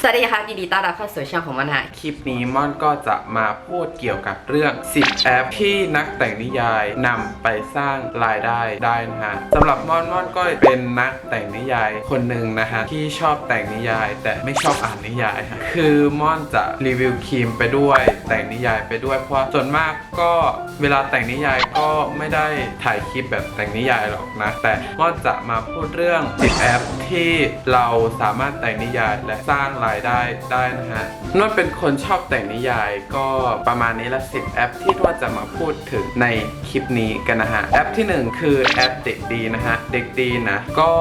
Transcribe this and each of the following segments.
สวัสดีครับยินดีต้อนรับเข้าสู่ช่องของมันฮะคลิปนี้ม่อนก็จะมาพูดเกี่ยวกับเรื่อง 10 แอปที่นักแต่งนิยายนำไปสร้างรายได้ได้นะฮะสำหรับม่อนม่อนก็เป็นนักแต่งนิยายคนหนึ่งนะฮะที่ชอบแต่งนิยายแต่ไม่ชอบอ่านนิยายฮะคือม่อนจะรีวิวครีมไปด้วยแต่งนิยายไปด้วย เพราะส่วนมากก็เวลาแต่งนิยายก็ไม่ได้ถ่ายคลิปแบบแต่งนิยายหรอกนะแต่ม่อนจะมาพูดเรื่อง 10 แอปที่เราสามารถแต่งนิยายและสร้างรายได้ได้นะฮะนวดเป็นคนชอบแต่งนิยายก็ประมาณนี้ละ10แอปที่นวดจะมาพูดถึงในคลิปนี้กันนะฮะแอปที่ 1 คือแอปเด็กดีนะฮะเด็กดีนะก็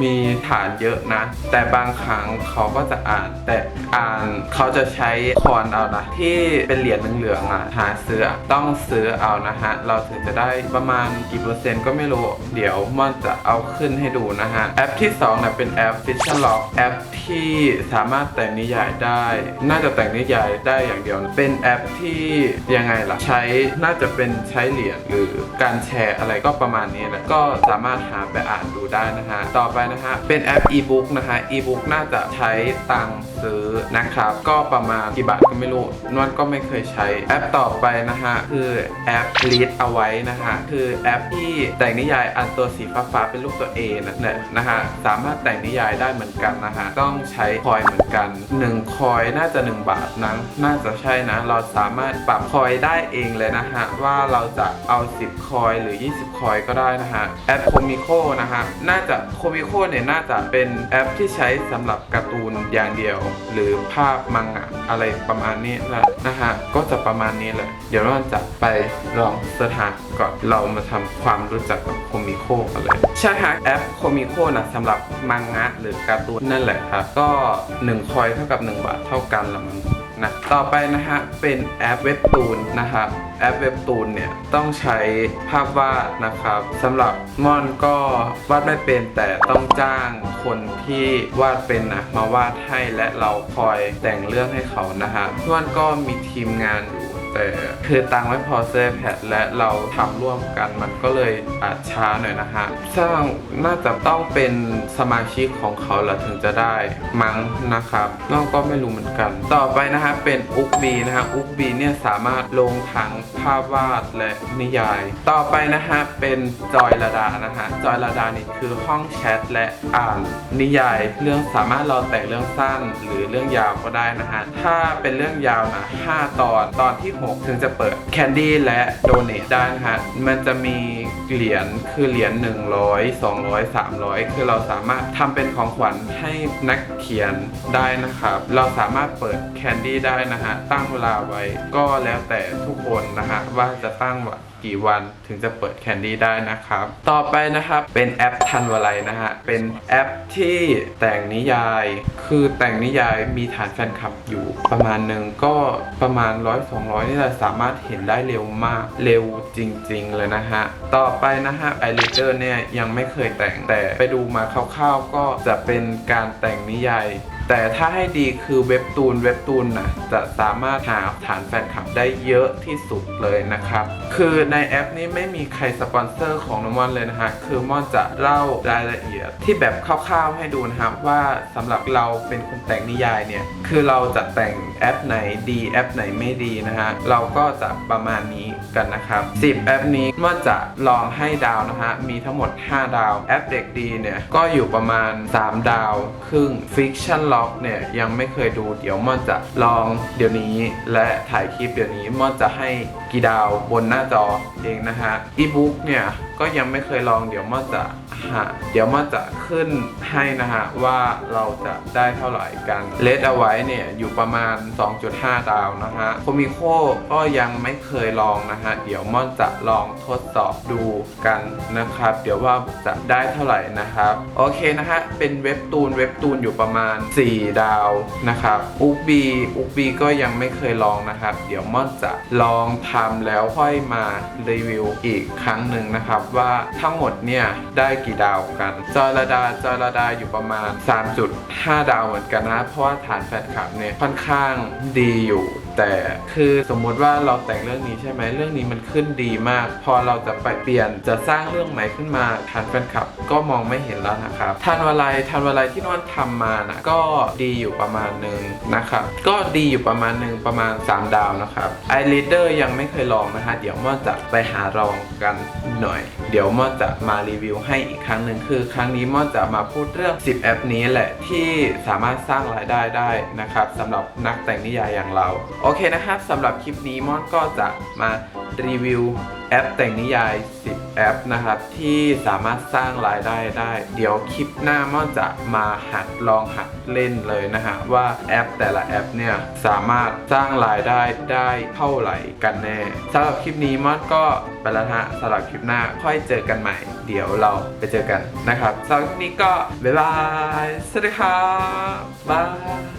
มีฐานเยอะนะ แต่บางครั้งเขาก็จะอ่านแต่อ่านเขาจะใช้คอนเอานะที่เป็นเหรียญเหลืองๆอะหาซื้อต้องซื้อเอานะฮะเราถึงจะได้ประมาณกี่เปอร์เซ็นต์ก็ไม่รู้เดี๋ยวม่อนจะเอาขึ้นให้ดูนะฮะแอปที่2นะเป็นแอป Fiction Lock แอปที่สามารถแต่งนิยายได้ น่าจะแต่งนิยายได้อย่างเดียว เป็นแอปที่ยังไงล่ะ ใช้น่าจะเป็นใช้เหรียญหรือการแชร์อะไรก็ประมาณนี้แหละก็สามารถหาไปอ่านดูได้นะฮะ ต่อไปนะฮะ เป็นแอป e-book นะฮะ e-book น่าจะใช้ตังซื้อนะครับ ก็ประมาณกี่บาทก็ไม่รู้นวลก็ไม่เคยใช้แอปต่อไปนะฮะ คือแอป read เอาไว้นะฮะ คือแอปที่แต่งนิยายอันตัวสีฟ้าๆเป็นรูปตัว A นะเนี่ยนะฮะสามารถแต่งนิยายได้เหมือนกันนะฮะต้องใช้คอยเหมือนกัน1คอยน่าจะ 1 บาทนะน่าจะใช่นะ เราสามารถปรับคอยได้เองเลยนะฮะ ว่าเราจะเอา 10 คอยหรือ 20 คอยก็ได้นะฮะ แอปโคมิโคนะฮะ น่าจะโคมิโคเนี่ยน่าจะเป็นแอปที่ใช้สำหรับการ์ตูนอย่างเดียว หรือภาพมังงะอะไรประมาณนี้แหละนะฮะ ก็จะประมาณนี้เลย เดี๋ยวเราจะไปลองเสิร์ชหาก่อนเรามาทำความรู้จักกับโคมิโคกันเลยใช่ฮะแอปโคมิโคนะสำหรับมังงะหรือการ์ตูนนั่นแหละครับก็ 1คอยเท่ากับ 1 บาทเท่ากันละมั้งนะต่อไปนะฮะเป็นแอปเว็บตูนนะครับแอปเว็บตูนเนี่ยต้องใช้ภาพวาดนะครับสำหรับม่อนก็วาดไม่เป็นแต่ต้องจ้างคนที่วาดเป็นนะมาวาดให้และเราคอยแต่งเรื่องให้เขานะฮะม่อนก็มีทีมงานอยู่ แต่คือตังไม่พอเซื้อแพดและเราทำร่วมกันมันก็เลยอาจช้าหน่อยนะฮะสร้างน่าจะต้องเป็นสมาชิกของเขาละถึงจะได้มั้งนะครับน้องก็ไม่รู้เหมือนกัน ต่อไปนะฮะเป็นอุกบีนะฮะอุกบีเนี่ยสามารถลงทั้งภาพวาดและนิยาย ต่อไปนะฮะเป็นจอยระดานะฮะจอยระดานี่คือห้องแชทและอ่านนิยาย เรื่องสามารถเราแต่งเรื่องสั้นหรือเรื่องยาวก็ได้นะฮะถ้าเป็นเรื่องยาวนะ5ตอนตอนที่6ถึงจะเปิดแคนดี้และโดเนทได้นะฮะมันจะมีเหรียญคือเหรียญ100 200 300 คือเราสามารถทำเป็นของขวัญให้นักเขียนได้นะครับ เราสามารถเปิดแคนดี้ได้นะฮะตั้งเวลาไว้ก็แล้วแต่ทุกคนนะฮะว่าจะตั้งว่ากี่วันถึงจะเปิดแคนดี้ได้นะครับ ต่อไปนะครับเป็นแอปทันวลัยนะฮะ เป็นแอปที่แต่งนิยาย คือแต่งนิยายมีฐานแฟนคลับอยู่ประมาณหนึ่งก็ประมาณร้อยสองร้อยนี่แหละสามารถเห็นได้เร็วมากเร็วจริง ๆ เลยนะฮะ ต่อไปนะฮะไอริเดอร์เนี่ยยังไม่เคยแต่งแต่ไปดูมาคร่าวๆก็จะเป็นการแต่งนิยาย แต่ถ้าให้ดีคือเว็บตูนเว็บตูนนะจะสามารถหาฐานแฟนคลับได้เยอะที่สุดเลยนะครับ คือในแอปนี้ไม่มีใครสปอนเซอร์ของน้องมอนเลยนะฮะ คือมอนจะเล่ารายละเอียดที่แบบคร่าวๆให้ดูนะครับว่าสำหรับเราเป็นคนแต่งนิยายเนี่ย คือเราจะแต่งแอปไหนดีแอปไหนไม่ดีนะฮะ เราก็จะประมาณนี้กันนะครับ 10 แอปนี้มอนจะลองให้ดาวนะฮะ มีทั้งหมด 5 ดาว แอปเด็กดีเนี่ยก็อยู่ประมาณ 3 ดาว ครึ่งฟิกชั่นล Fiction Lock เนี่ยยังไม่เคยดูเดี๋ยวมอนจะลองเดี๋ยวนี้และถ่ายคลิปเดี๋ยวนี้มอนจะให้กี่ดาวบนหน้าจอเองนะฮะ e-book เนี่ยก็ยังไม่เคยลองเดี๋ยวมอนจะหาเดี๋ยวมอนจะขึ้นให้นะฮะว่าเราจะได้เท่าไหร่กันเลดเอาไว้เนี่ยอยู่ประมาณ 2.5 ดาวนะฮะโคมิโคก็ยังไม่เคยลองนะฮะเดี๋ยวมอนจะลองทดสอบดูกันนะครับ เดี๋ยวว่าจะได้เท่าไหร่นะครับ โอเคนะฮะเป็นเว็บตูนเว็บตูนอยู่ประมาณ4ดาวนะครับอุกบีอุกบีก็ยังไม่เคยลองนะครับ เดี๋ยวมอนจะลองทำแล้วค่อยมารีวิวอีกครั้งหนึ่งนะครับ ว่าทั้งหมดเนี่ยได้กี่ดาวกัน จอระดาจอระดาอยู่ประมาณ 3.5 ดาวเหมือนกันนะ เพราะว่าฐานแฟนคลับเนี่ยค่อนข้างดีอยู่ แต่คือสมมุติว่าเราแต่งเรื่องนี้ใช่ไหมเรื่องนี้มันขึ้นดีมาก พอเราจะไปเปลี่ยนจะสร้างเรื่องใหม่ขึ้นมาทานแฟนคลับ ก็มองไม่เห็นแล้วนะครับทันวลัยทันวลัยที่นวลทำมานะก็ดีอยู่ประมาณหนึ่งนะครับก็ดีอยู่ประมาณหนึ่งประมาณ 3 ดาวนะครับไอรีเดอร์ยังไม่เคยลองนะฮะเดี๋ยวม่อจะไปหาลองกันหน่อย เดี๋ยวม่อจะมารีวิวให้อีกครั้งหนึ่งคือ ครั้งนี้ม่อจะมาพูดเรื่อง 10 แอปนี้แหละที่สามารถสร้างรายได้ได้นะครับสำหรับนักแต่งนิยายอย่างเราโอเคนะครับสำหรับคลิปนี้มอนก็จะมารีวิวแอปแต่งนิยาย 10 แอปนะครับ ที่สามารถสร้างรายได้ได้ เดี๋ยวคลิปหน้ามอนจะมาหัดลองหัดเล่นเลยนะฮะว่าแอปแต่ละแอปเนี่ยสามารถสร้างรายได้ได้เท่าไหร่กันแน่สำหรับคลิปนี้มอนก็ไปแล้วฮะสำหรับคลิปหน้าค่อยเจอกันใหม่ เดี๋ยวเราไปเจอกันนะครับสำหรับคลิปนี้ก็บ๊ายบายสวัสดีครับบ๊าย